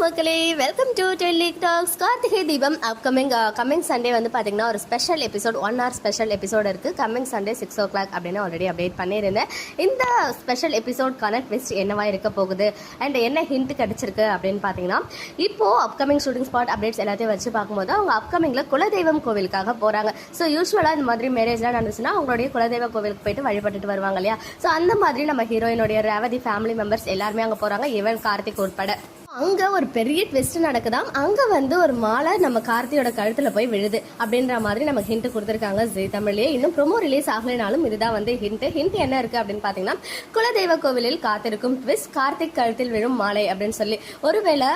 மக்களே welcome to Delhi talks Karthigai Deepam upcoming coming Sunday வந்து பார்த்தீங்கன்னா ஒரு special episode one hour special episode இருக்குது coming Sunday six o'clock அப்படின்னு already update பண்ணியிருந்தேன். இந்த ஸ்பெஷல் எபிசோட்கான ட்விஸ்ட் என்னவா இருக்க போகுது? அண்ட் என்ன ஹிண்ட் கிடச்சிருக்கு அப்படின்னு பார்த்தீங்கன்னா இப்போ அப்கமிங் ஷூட்டிங் ஸ்பாட் அப்டேட்ஸ் எல்லாத்தையும் வச்சு பார்க்கும்போது அவங்க அப்கமிங்கில் குலதெய்வம் கோவிலுக்காக போகிறாங்க ஸோ யூஸ்வலாக இந்த மாதிரி மேரேஜ்லாம் நடந்துச்சுன்னா அவங்களுடைய குலதெய்வ கோவிலுக்கு போயிட்டு வழிபட்டுட்டு வருவாங்க இல்லையா? ஸோ அந்த மாதிரி நம்ம ஹீரோயினுடைய ரேவதி ஃபேமிலி மெம்பர்ஸ் எல்லாருமே அங்கே போகிறாங்க ஈவன் கார்த்திக் உட்பட. அங்க ஒரு பெரிய ட்விஸ்ட் நடக்குதாம். அங்க வந்து ஒரு மாலை நம்ம கார்த்தியோட கழுத்துல போய் விழுது. அப்படின்ற மாதிரி நமக்கு ஹிண்ட் கொடுத்துருக்காங்க ஜெய் தமிழ்லயே இன்னும் ப்ரொமோ ரிலீஸ் ஆகலைனாலும் இதுதான் வந்து ஹிண்ட் ஹிண்ட் என்ன இருக்கு அப்படின்னு பாத்தீங்கன்னா குலதெய்வ கோவிலில் காத்திருக்கும் ட்விஸ்ட் கார்த்திக் கழுத்தில் விழும் மாலை அப்படின்னு சொல்லி. ஒருவேளை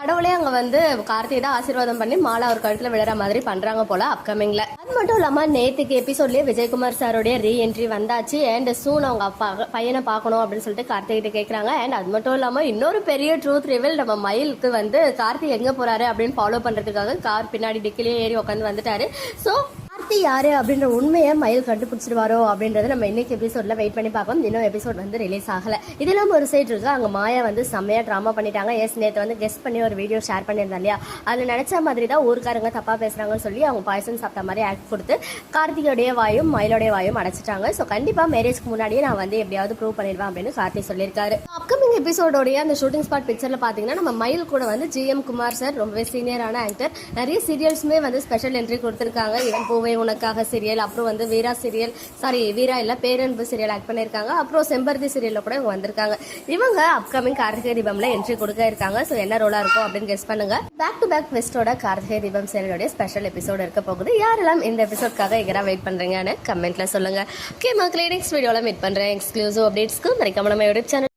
கடவுளே அங்க வந்து கார்த்திகை தான் ஆசீர்வாதம் பண்ணி மாலா அவர் கழுத்துல விழுற மாதிரி பண்றாங்க போல அப்கமிங்ல அது மட்டும் இல்லாம நேத்துக்கு எபிசோட்லயே விஜயகுமார் சாரோடைய ரீ என்ட்ரி வந்தாச்சு. அண்ட் சூன் அவங்க அப்பா பையனை பார்க்கணும் அப்படின்னு சொல்லிட்டு கார்த்திகிட்ட கேக்குறாங்க. அண்ட் அது மட்டும் இல்லாம இன்னொரு பெரிய ட்ரூத் ரிவல் நம்ம மயிலுக்கு வந்து கார்த்திகை எங்க போறாரு அப்படின்னு ஃபாலோ பண்றதுக்காக கார் பின்னாடி டிக்கிலேயே ஏறி உட்காந்து வந்துட்டாரு. சோ கார்த்தி யாரு அப்படின்ற உண்மையை மயில் கண்டுபிடிச்சிருவாரோ அப்படின்றத நம்ம இன்னைக்கு எபிசோட்ல வெயிட் பண்ணி பார்ப்போம். இன்னும் எபிசோட் வந்து ரிலீஸ் ஆகல. இது இல்லாமல் ஒரு சைட் இருக்கு. அங்க மாயா வந்து செம்மையா ட்ராமா பண்ணிட்டாங்க. எஸ் நேத்து வந்து கெஸ்ட் பண்ணி ஒரு வீடியோ ஷேர் பண்ணியிருந்தா இல்லையா? அதுல நினைச்ச மாதிரி தான் ஊருக்காரங்க தப்பா பேசுறாங்கன்னு சொல்லி அவங்க பாய்சன் சாப்பிட்ட மாதிரி ஆக்ட் கொடுத்து கார்த்திகோடைய வாயும் மயிலோடைய வாயும் அடைச்சிட்டாங்க. ஸோ கண்டிப்பா மேரேஜ்க்கு முன்னாடியே நான் வந்து எப்படியாவது ப்ரூவ் பண்ணிடுவேன் அப்படின்னு கார்த்தி சொல்லியிருக்காரு. எபிசோடோடைய அந்த ஷூட்டிங் ஸ்பாட் பிக்சரில் பார்த்தீங்கன்னா நம்ம மயில் கூட வந்து ஜிஎம் குமார் சார் ரொம்பவே சீனியரான ஆக்டர் நிறைய சீரியல்ஸுமே வந்து ஸ்பெஷல் என்ட்ரி கொடுத்துருக்காங்க. இவன் பூவே உனக்காக சீரியல் அப்புறம் வந்து வீரா சீரியல் சாரி வீரா இல்லை பேரன்பு சீரியல் ஆக்ட் பண்ணியிருக்காங்க. அப்புறம் செம்பருத்தி சீரியலில் கூட இவங்க வந்திருக்காங்க. இவங்க அப்கமிங் கார்த்திகை தீபம்ல என்ட்ரி கொடுக்க இருக்காங்க. ஸோ என்ன ரோலாக இருக்கும் அப்படின்னு கெஸ் பண்ணுங்க. பேக் டு பேக் வெஸ்டோட கார்த்திகை தீபம் சீரியலுடைய ஸ்பெஷல் எபிசோடு இருக்க போகுது. யாரெல்லாம் இந்த எபிசோட்காக எகரா வெயிட் பண்ணுறீங்கன்னு கமெண்ட்ல சொல்லுங்க. ஓகே மக்களே நெக்ஸ்ட் வீடியோவில் மீட் பண்ணுறேன் எக்ஸ்க்ளூசிவ் அப்டேட்ஸ்க்கு மறைக்காம நம்ம யூடியூப் சேனல்